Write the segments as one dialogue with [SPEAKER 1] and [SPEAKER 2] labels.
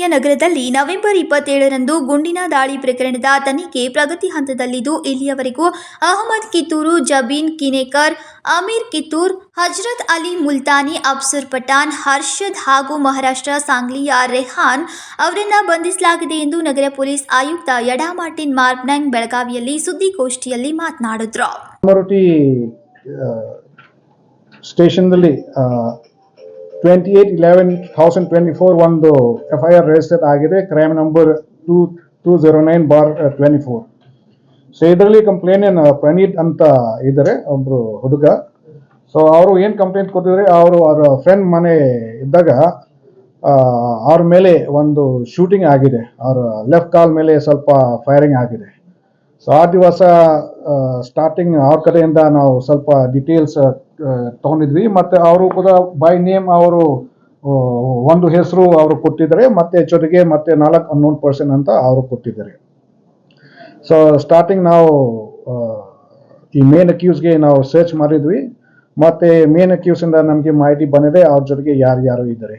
[SPEAKER 1] ಆಂಜನೇಯ ನಗರದಲ್ಲಿ ನವೆಂಬರ್ ಇಪ್ಪತ್ತೇಳರಂದು ಗುಂಡಿನ ದಾಳಿ ಪ್ರಕರಣದ ತನಿಖೆ ಪ್ರಗತಿ ಹಂತದಲ್ಲಿದ್ದು, ಇಲ್ಲಿಯವರೆಗೂ ಅಹಮದ್ ಕಿತ್ತೂರು, ಜಬೀನ್ ಕಿನೇಕರ್, ಅಮೀರ್ ಕಿತ್ತೂರ್, ಹಜ್ರತ್ ಅಲಿ ಮುಲ್ತಾನಿ ಅಬ್ಸುರ್ ಪಠಾನ್, ಹರ್ಷದ್ ಹಾಗೂ ಮಹಾರಾಷ್ಟ್ರ ಸಾಂಗ್ಲಿಯ ರೆಹಾನ್ ಅವರನ್ನು ಬಂಧಿಸಲಾಗಿದೆ ಎಂದು ನಗರ ಪೊಲೀಸ್ ಆಯುಕ್ತ ಯಡಾ ಮಾರ್ಟಿನ್ ಮಾರ್ಬ್ನಂಗ್ ಬೆಳಗಾವಿಯಲ್ಲಿ ಸುದ್ದಿಗೋಷ್ಠಿಯಲ್ಲಿ ಮಾತನಾಡಿದ್ರು.
[SPEAKER 2] Station ಸ್ಟೇಷನ್ದಲ್ಲಿ twenty eight eleven thousand twenty four ಒಂದು ಎಫ್ ಐ ಆರ್ ರಿಜಿಸ್ಟರ್ ಆಗಿದೆ. Crime number two two zero nine bar twenty four so ಇದರಲ್ಲಿ ಕಂಪ್ಲೇನ್ ಏನು ಪ್ರಣೀತ್ ಅಂತ ಇದ್ದಾರೆ ಒಬ್ಬರು ಹುಡುಗ. ಸೊ ಅವರು ಏನು ಕಂಪ್ಲೇಂಟ್ ಕೊಟ್ಟಿದ್ರೆ, ಅವರು ಅವರ ಫ್ರೆಂಡ್ ಮನೆ ಇದ್ದಾಗ ಅವ್ರ ಮೇಲೆ ಒಂದು ಶೂಟಿಂಗ್ ಆಗಿದೆ. ಅವರ ಲೆಫ್ಟ್ ಕಾಲ್ ಮೇಲೆ ಸ್ವಲ್ಪ ಫೈರಿಂಗ್ ಆಗಿದೆ. ಸೊ ಆ ದಿವಸ ಸ್ಟಾರ್ಟಿಂಗ್ ಅವ್ರ ಕಡೆಯಿಂದ ನಾವು ಸ್ವಲ್ಪ ಡೀಟೇಲ್ಸ್ ತಗೊಂಡಿದ್ವಿ. ಮತ್ತೆ ಅವರು ಕೂಡ ಬೈ ನೇಮ್ ಅವರು ಒಂದು ಹೆಸರು ಅವರು ಕೊಟ್ಟಿದ್ದಾರೆ. ಮತ್ತೆ ಜೊತೆಗೆ ಮತ್ತೆ ನಾಲ್ಕು ಹನ್ನೊಂದು ಪರ್ಸೆಂಟ್ ಅಂತ ಅವರು ಕೊಟ್ಟಿದ್ದಾರೆ. ಸೊ ಸ್ಟಾರ್ಟಿಂಗ್ ನಾವು ಈ ಮೇನ್ ಅಕ್ಯೂಸ್ಗೆ ನಾವು ಸರ್ಚ್ ಮಾಡಿದ್ವಿ. ಮತ್ತೆ ಮೇನ್ ಅಕ್ಯೂಸಿಂದ ನಮಗೆ ಮಾಹಿತಿ ಬಂದಿದೆ. ಅವ್ರ ಜೊತೆಗೆ ಯಾರು ಯಾರು ಇದ್ದಾರೆ.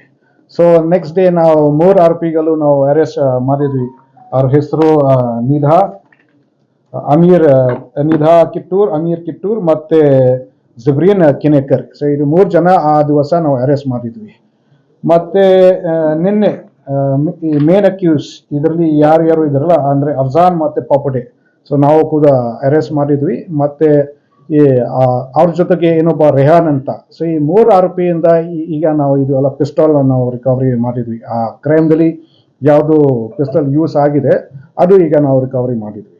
[SPEAKER 2] ಸೊ ನೆಕ್ಸ್ಟ್ ಡೇ ನಾವು ಮೂರು ಆರೋಪಿಗಳು ನಾವು ಅರೆಸ್ಟ್ ಮಾಡಿದ್ವಿ. ಅವ್ರ ಹೆಸರು ನಿಧಾ, ಅಮೀರ್ ನಿಧಾ ಕಿತ್ತೂರ್, ಅಮೀರ್ ಕಿತ್ತೂರ್, ಮತ್ತೆ ಜಬ್ರೀನ್ ಕಿನೇಕರ್ ಸೊ ಇದು ಮೂರು ಜನ ಆ ದಿವಸ ನಾವು ಅರೆಸ್ಟ್ ಮಾಡಿದ್ವಿ. ಮತ್ತೆ ನಿನ್ನೆ ಮೇನ್ ಅಕ್ಯೂಸ್ ಇದರಲ್ಲಿ ಯಾರು ಯಾರು ಇದಾರಲ್ಲ ಅಂದ್ರೆ ಅಫ್ಜಾನ್ ಮತ್ತು ಪಾಪಡೆ. ಸೊ ನಾವು ಕೂಡ ಅರೆಸ್ಟ್ ಮಾಡಿದ್ವಿ. ಮತ್ತೆ, ಈ ಅವ್ರ ಜೊತೆಗೆ ಏನೊಬ್ಬ ರೆಹಾನ್ ಅಂತ. ಸೊ ಈ ಮೂರು ಆರೋಪಿಯಿಂದ ಈಗ ನಾವು ಇದು ಎಲ್ಲ ಪಿಸ್ಟಲ್ ನಾವು ರಿಕವರಿ ಮಾಡಿದ್ವಿ. ಆ ಕ್ರೈಮ್ದಲ್ಲಿ ಯಾವುದು ಪಿಸ್ಟಲ್ ಯೂಸ್ ಆಗಿದೆ. ಅದು ಈಗ ನಾವು ರಿಕವರಿ ಮಾಡಿದ್ವಿ.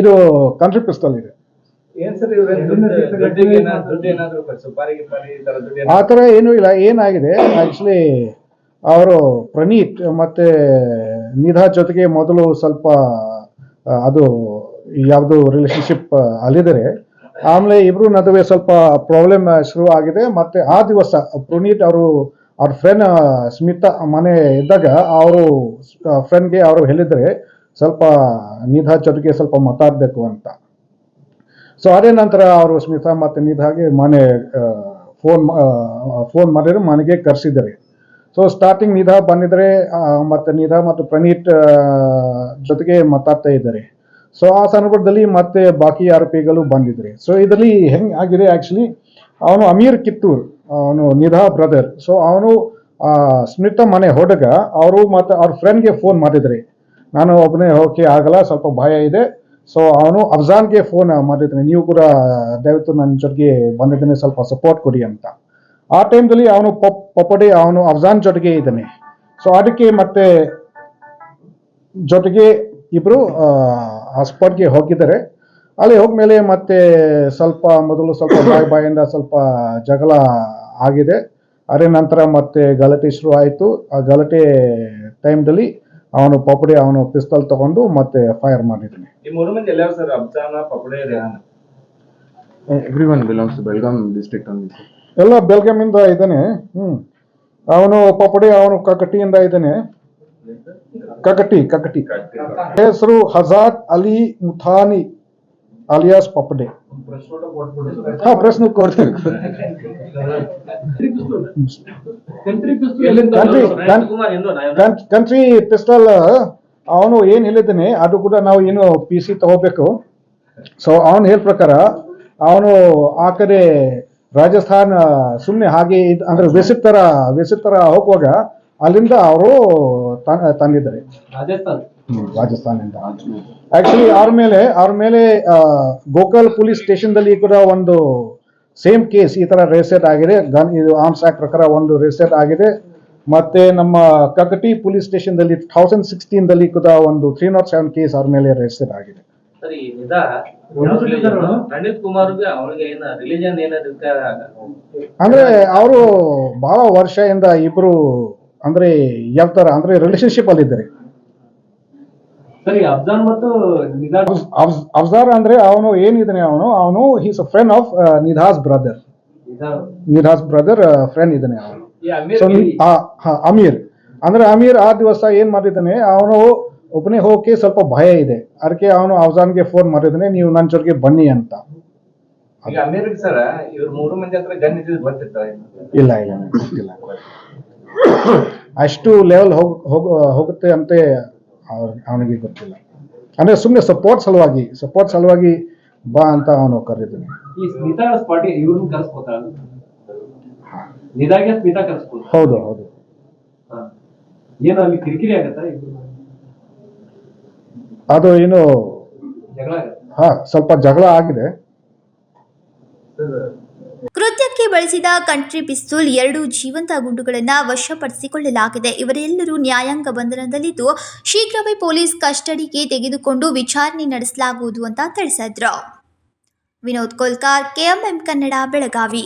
[SPEAKER 2] ಇದು ಕಂಟ್ರಿ ಪಿಸ್ತಲ್ ಇದೆ. ಆ ಥರ ಏನೂ ಇಲ್ಲ ಏನಾಗಿದೆ? ಆಕ್ಚುಲಿ ಅವರು ಪ್ರಣೀತ್ ಮತ್ತೆ ನಿಧಾ ಜೊತೆಗೆ ಮೊದಲು ಸ್ವಲ್ಪ ಅದು ಯಾವುದು ರಿಲೇಶನ್ಶಿಪ್ ಅಲ್ಲಿದ್ದಾರೆ. ಆಮೇಲೆ ಇಬ್ರು ನಡುವೆ ಸ್ವಲ್ಪ ಪ್ರಾಬ್ಲಮ್ ಶುರು ಆಗಿದೆ ಮತ್ತೆ ಆ ದಿವಸ ಪ್ರಣೀತ್ ಅವರು ಅವ್ರ ಫ್ರೆಂಡ್ ಸ್ಮಿತಾ ಮನೆ ಇದ್ದಾಗ ಅವರು ಫ್ರೆಂಡ್ಗೆ ಅವರು ಹೇಳಿದರೆ, ಸ್ವಲ್ಪ ನಿಧಾ ಜೊತೆಗೆ ಸ್ವಲ್ಪ ಮಾತಾಡಬೇಕು ಅಂತ. ಸೊ ಅದೇ ನಂತರ ಅವರು ಸ್ಮಿತಾ ಮತ್ತು ನಿಧಾಗೆ ಮನೆ ಫೋನ್ ಫೋನ್ ಮಾಡಿದ್ರು, ಮನೆಗೆ ಕರೆಸಿದ್ದಾರೆ. ಸೊ ಸ್ಟಾರ್ಟಿಂಗ್ ನಿಧಾ ಬಂದಿದ್ರೆ ಮತ್ತೆ ನಿಧಾ ಮತ್ತು ಪ್ರಣೀತ್ ಜೊತೆಗೆ ಮಾತಾಡ್ತಾ ಇದ್ದಾರೆ. ಸೊ ಆ ಸಂದರ್ಭದಲ್ಲಿ ಮತ್ತೆ ಬಾಕಿ ಆರೋಪಿಗಳು ಬಂದಿದ್ದಾರೆ. ಸೊ ಇದರಲ್ಲಿ ಹೆಂಗೆ ಆಗಿದೆ ಆ್ಯಕ್ಚುಲಿ ಅವನು ಅಮೀರ್ ಕಿತ್ತೂರ್. ಅವನು ನಿಧಾ ಬ್ರದರ್ ಸೊ ಅವನು ಸ್ಮಿತಾ ಮನೆ ಹುಡುಗ ಅವರು ಮತ್ತು ಅವ್ರ ಫ್ರೆಂಡ್ಗೆ ಫೋನ್ ಮಾಡಿದ್ರಿ. ನಾನು ಒಬ್ಬನೇ ಹೋಗಿ ಆಗಲ್ಲ, ಸ್ವಲ್ಪ ಭಯ ಇದೆ. ಸೊ ಅವನು ಅಫ್ಜಾನ್ಗೆ ಫೋನ್ ಮಾಡಿದ್ದಾನೆ ನೀವು ಕೂಡ ದಯವಿಟ್ಟು ನನ್ನ ಜೊತೆಗೆ ಬಂದಿದ್ದೀನಿ, ಸ್ವಲ್ಪ ಸಪೋರ್ಟ್ ಕೊಡಿ ಅಂತ. ಆ ಟೈಮ್ದಲ್ಲಿ ಅವನು ಪಪ್ ಅವನು ಅಫ್ಜಾನ್ ಜೊತೆಗೆ ಇದ್ದಾನೆ. ಸೊ ಅದಕ್ಕೆ ಮತ್ತೆ ಜೊತೆಗೆ ಇಬ್ಬರು ಆ ಸ್ಪಾಟ್ಗೆ ಹೋಗಿದ್ದಾರೆ. ಅಲ್ಲಿ ಹೋಗ್ಮೇಲೆ ಮತ್ತೆ ಸ್ವಲ್ಪ ಮೊದಲು ಸ್ವಲ್ಪ ಬಾಯಿ ಬಾಯಿಂದ ಸ್ವಲ್ಪ ಜಗಳ ಆಗಿದೆ. ಅದೇ ನಂತರ ಮತ್ತೆ ಗಲಾಟೆ ಶುರು ಆಯಿತು. ಆ ಗಲಾಟೆ ಟೈಮ್ದಲ್ಲಿ ಅವನು ಪಪಡೆ ಅವನು ಪಿಸ್ತಲ್ ತಗೊಂಡು ಮತ್ತೆ ಫೈರ್ ಮಾಡಿದ್ದಾನೆ.
[SPEAKER 3] to Belgaum district
[SPEAKER 2] ಎಲ್ಲ ಬೆಳಗಾಮಿಂದ ಇದ್ದಾನೆ. ಹ್ಮ್. ಅವನು ಪಪಡಿ ಅವನು ಕಕಟಿಯಿಂದ ಇದ್ದಾನೆ. ಕಕಟಿ ಕಕಟಿ ಹೆಸರು ಹಜಾತ್ ಅಲಿ ಮುಥಾನಿ. ಅಲಿಯಾಸ್ ಪಪ್ಪಡೆ ಹಾ ಪ್ರಶ್ನೆ ಕೊಡ್ತೀವಿ ಕಂಟ್ರಿ ಪಿಸ್ತಲ್ ಅವನು ಏನ್ ಹೇಳಿದ್ದಾನೆ ಅದು ಕೂಡ ನಾವು ಏನು ಪಿ ಸಿ ತಗೋಬೇಕು. ಸೊ ಅವನು ಹೇಳ ಪ್ರಕಾರ ಅವನು ಆ ಕಡೆ ರಾಜಸ್ಥಾನ ಸುಮ್ಮನೆ ಹಾಗೆ ಇದ್- ಅಂದ್ರೆ ವಿಸಿಟ್ ತರ ವಿಸಿಟ್ ತರ ಹೋಗುವಾಗ ಅಲ್ಲಿಂದ ಅವರು ತಂದಿದ್ದಾರೆ.
[SPEAKER 4] ರಾಜಸ್ಥಾನ್?
[SPEAKER 2] ಹ್ಮ್, ರಾಜಸ್ಥಾನದಿಂದ. ಆಕ್ಚುಲಿ ಅವ್ರ ಮೇಲೆ ಅವ್ರ ಮೇಲೆ ಗೋಕಲ್ ಪೊಲೀಸ್ ಸ್ಟೇಷನ್ದಲ್ಲಿ ಕೂಡ ಒಂದು ಸೇಮ್ ಕೇಸ್ ಈ ತರ ರೇಸೆಟ್ ಆಗಿದೆ. ಗನ್ ಇದು ಆರ್ಮ್ಸ್ ಆಕ್ಟ್ ಪ್ರಕಾರ ಒಂದು ರೇಸೆಟ್ ಆಗಿದೆ. ಮತ್ತೆ ನಮ್ಮ ಕಕಟಿ ಪೊಲೀಸ್ ಸ್ಟೇಷನ್ದಲ್ಲಿ ಥೌಸಂಡ್ ಸಿಕ್ಸ್ಟೀನ್ದಲ್ಲಿ ಕೂಡ ಒಂದು ತ್ರೀ ನಾಟ್ ಸೆವೆನ್ ಕೇಸ್ ಅವ್ರ ಮೇಲೆ ರೇಸೆಟ್ ಆಗಿದೆ.
[SPEAKER 5] ಸರಿ ನಿಜ ಪ್ರಣೀತ್ ಕುಮಾರ್ಗೆ ಅವಳಿಗೆ ಏನ ರಿಲಿಜನ್ ಏನದಕ್ಕೆ
[SPEAKER 2] ಅಂದ್ರೆ ಅವರು ಬಹಳ ವರ್ಷದಿಂದ ಇಬ್ರು ಅಂದ್ರೆ ಯಾವ ತರ ಅಂದ್ರೆ ರಿಲೇಶನ್ಶಿಪ್ ಅಲ್ಲಿ ಇದ್ದಾರೆ
[SPEAKER 4] ಸರಿ ಅಬ್ಜಾನ್ ಮತ್ತು ನಿಧಾನ್
[SPEAKER 2] ಅಫ್- ಅಫ್ಜಾರ್ ಅಂದ್ರೆ ಅವನು ಏನಿದ್ದಾನೆ ಅವನು? ಅವನು he's a friend of Nidhas brother Nidhas brother friend ಇದ್ದಾನೆ ಅವನು.
[SPEAKER 4] ಅಮೀರ್
[SPEAKER 2] ಅಂದ್ರೆ ಅಮೀರ್ ಆ ದಿವಸ ಏನ್ ಮಾಡಿದ್ದಾನೆ? ಅವನು ಒಬ್ಬನೇ ಹೋಗಕ್ಕೆ ಸ್ವಲ್ಪ ಭಯ ಇದೆ. ಅದಕ್ಕೆ ಅವನು ಅಫ್ಜಾನ್ಗೆ ಫೋನ್ ಮಾಡಿದ್ದಾನೆ ನೀವು ನನ್ನ ಜೊತೆಗೆ ಬನ್ನಿ ಅಂತ. ಇಲ್ಲ ಇಲ್ಲ ಗೊತ್ತಿಲ್ಲ. ಅಷ್ಟು ಲೆವೆಲ್ ಹೋಗ್ ಹೋಗ ಹೋಗುತ್ತೆ ಅಂತ ಅವನಿಗೆ ಗೊತ್ತಿಲ್ಲ. ಅಂದರೆ ಸುಮ್ಮನೆ ಸಪೋರ್ಟ್ ಸಲುವಾಗಿ ಸಪೋರ್ಟ್ ಸಲುವಾಗಿ ಬಾ ಅಂತ ಅವನು
[SPEAKER 6] ಕರ್ಸ್ಬೋದು
[SPEAKER 2] ಹೌದು ಹೌದು.
[SPEAKER 6] ಏನು ಅಲ್ಲಿ ಕಿರಿಕಿರಿ ಆಗತ್ತಾ ಇಬ್ರು?
[SPEAKER 2] ಅದು ಏನು
[SPEAKER 6] ಜಗಳ
[SPEAKER 2] ಹಾ ಸ್ವಲ್ಪ ಜಗಳ ಆಗಿದೆ.
[SPEAKER 1] ಕೃತ್ಯಕ್ಕೆ ಬಳಸಿದ ಕಂಟ್ರಿ ಪಿಸ್ತೂಲ್ ಎರಡು ಜೀವಂತ ಗುಂಡುಗಳನ್ನು ವಶಪಡಿಸಿಕೊಳ್ಳಲಾಗಿದೆ. ಇವರೆಲ್ಲರೂ ನ್ಯಾಯಾಂಗ ಬಂಧನದಲ್ಲಿದ್ದು ಶೀಘ್ರವೇ ಪೊಲೀಸ್ ಕಸ್ಟಡಿಗೆ ತೆಗೆದುಕೊಂಡು ವಿಚಾರಣೆ ನಡೆಸಲಾಗುವುದು ಅಂತ ತಿಳಿಸಿದ್ರು. ವಿನೋದ್ ಕೋಲ್ಕಾರ್, ಕೆಎಂಎಂ ಕನ್ನಡ, ಬೆಳಗಾವಿ.